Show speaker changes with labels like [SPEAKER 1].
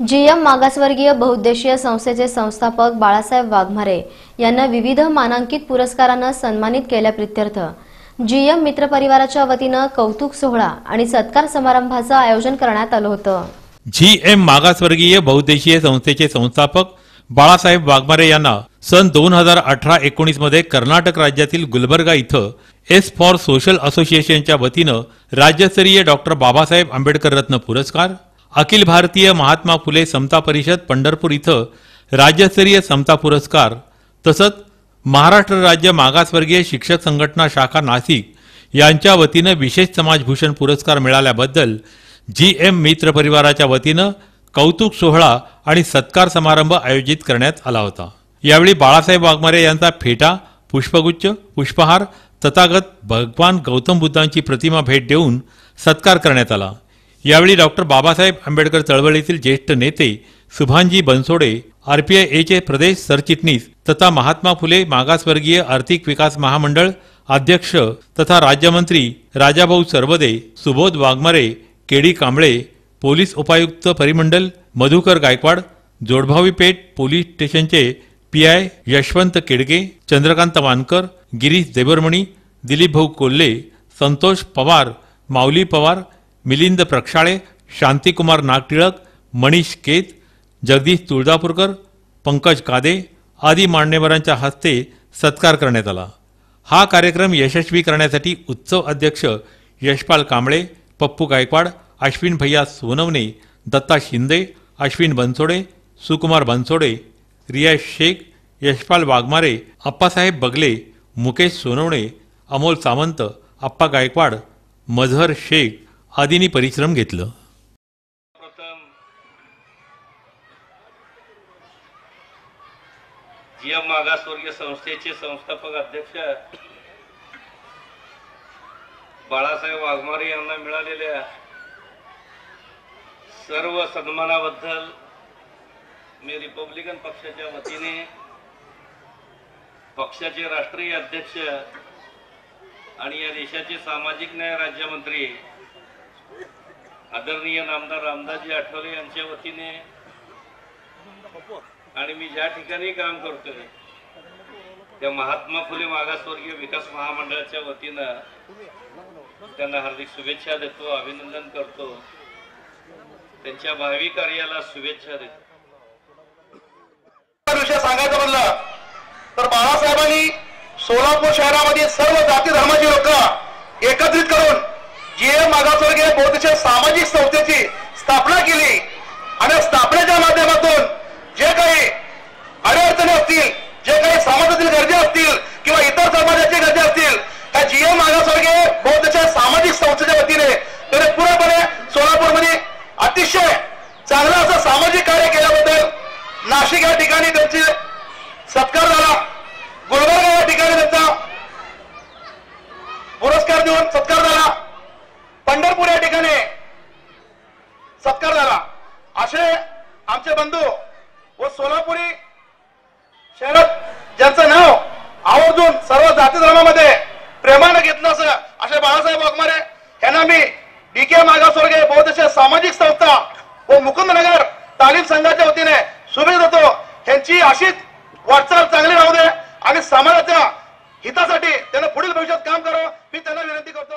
[SPEAKER 1] GM मागासवर्गीय बहुउद्देशीय संस्थेचे संस्थापक बाळासाहेब वाघमारे यांना विविध मानांकित पुरस्कारानं सन्मानित केल्याप्रित्यर्थ जीएम मित्र परिवाराच्या वतीनं कौतुक सोहळा आणि सत्कार समारंभाचं आयोजन करण्यात आलं होतं.
[SPEAKER 2] जी एम मागासवर्गीय बहुद्देशीय संस्थेचे संस्थापक बाळासाहेब वाघमारे यांना सन दोन हजार अठरा एकोणीसमध्ये कर्नाटक राज्यातील गुलबर्गा इथं एस फॉर सोशल असोसिएशनच्या वतीनं राज्यस्तरीय डॉक्टर बाबासाहेब आंबेडकर रत्न पुरस्कार अखिल भारतीय महात्मा फुले समता परिषद पंढरपूर इथं राज्यस्तरीय समता पुरस्कार तसंच महाराष्ट्र राज्य मागासवर्गीय शिक्षक संघटना शाखा नाशिक यांच्या वतीनं विशेष समाजभूषण पुरस्कार मिळाल्याबद्दल जी एम मित्र परिवाराच्या वतीनं कौतुक सोहळा आणि सत्कार समारंभ आयोजित करण्यात आला होता. यावेळी बाळासाहेब वाघमारे यांचा फेटा पुष्पगुच्छ पुष्पहार तथागत भगवान गौतम बुद्धांची प्रतिमा भेट देऊन सत्कार करण्यात आला. यावेळी डॉक्टर बाबासाहेब आंबेडकर चळवळीतील ज्येष्ठ नेते सुभानजी बनसोडे आरपीआय एचे प्रदेश सरचिटणीस तथा महात्मा फुले मागासवर्गीय आर्थिक विकास महामंडळ अध्यक्ष तथा राज्यमंत्री राजाभाऊ सरवदे सुबोध वाघमारे केडी कांबळे पोलीस उपायुक्त परिमंडल मधुकर गायकवाड जोडभावी पेठ पोलीस स्टेशनचे पी आय यशवंत केडगे चंद्रकांत वानकर गिरीश देवरमणी दिलीप भाऊ कोल्हे संतोष पवार माऊली पवार मिलिंद प्रक्षाळे शांतिकुमार नागटिळक मनीष केत जगदीश तुळजापूरकर पंकज कादे आदी मान्यवरांच्या हस्ते सत्कार करण्यात आला. हा कार्यक्रम यशस्वी करण्यासाठी उत्सव अध्यक्ष यशपाल कांबळे पप्पू गायकवाड अश्विन भैया सोनवणे दत्ता शिंदे अश्विन बनसोडे सुकुमार बनसोडे रिया शेख यशपाल वाघमारे अप्पासाहेब बगले मुकेश सोनवणे अमोल सावंत अप्पा गायकवाड मझहर शेख आदींनी परिश्रम घेतलं.
[SPEAKER 3] प्रथम जीएम मागासवर्गीय संस्थेचे संस्थापक अध्यक्ष बाळासाहेब वाघमारे यांना मिळालेल्या सर्व सन्मानाबद्दल मी रिपब्लिकन पक्षाच्या वतीने पक्षाचे राष्ट्रीय अध्यक्ष आणि या देशाचे सामाजिक न्याय राज्यमंत्री आदरणीय नामदार रामदासजी आठवले यांच्या वतीने आणि मी ज्या ठिकाणी काम करतोय त्या महात्मा फुले मागासवर्गीय विकास महामंडळाच्या वतीनं त्यांना हार्दिक शुभेच्छा देतो अभिनंदन करतो. त्यांच्या भावी कार्याला शुभेच्छा देतो.
[SPEAKER 4] विषय सांगायचं म्हणलं तर बाळासाहेबांनी सोलापूर शहरामध्ये सर्व जाती धर्माची लोक एकत्रित करून जीएम मागासवर्गीय बौद्धच्या सामाजिक संस्थेची स्थापना केली. आणि स्थापनेच्या माध्यमातून जे काही अडचणी असतील जे काही समाजातील गरजे असतील किंवा इतर समाजाची गरजे असतील त्या जीएम मागासवर्गीय बौद्धच्या सामाजिक संस्थेच्या वतीने त्याने पूर्णपणे सोलापूरमध्ये अतिशय चांगलं असं सामाजिक कार्य केल्याबद्दल नाशिक या ठिकाणी त्यांची सत्कार झाला गुलबर्गा या ठिकाणी त्यांचा पुरस्कार देऊन सत्कार झाला पंढरपूर या ठिकाणी सत्कार झाला असे बंधू व सोलापुरी शहरात ज्यांचं नाव आवर्जून सर्व जाती धर्मामध्ये प्रेमानं घेतलं असं असे बाळासाहेब वाघमारे यांना मी डी के मागासवर्गीय सामाजिक संस्था व मुकुंदनगर तालीम संघाच्या वतीने शुभेच्छा देतो. यांची अशीच वाटचाल चांगली राहू दे. आणि समाजाच्या हितासाठी त्यांना पुढील भविष्यात काम करावं. मी त्यांना विनंती करतो.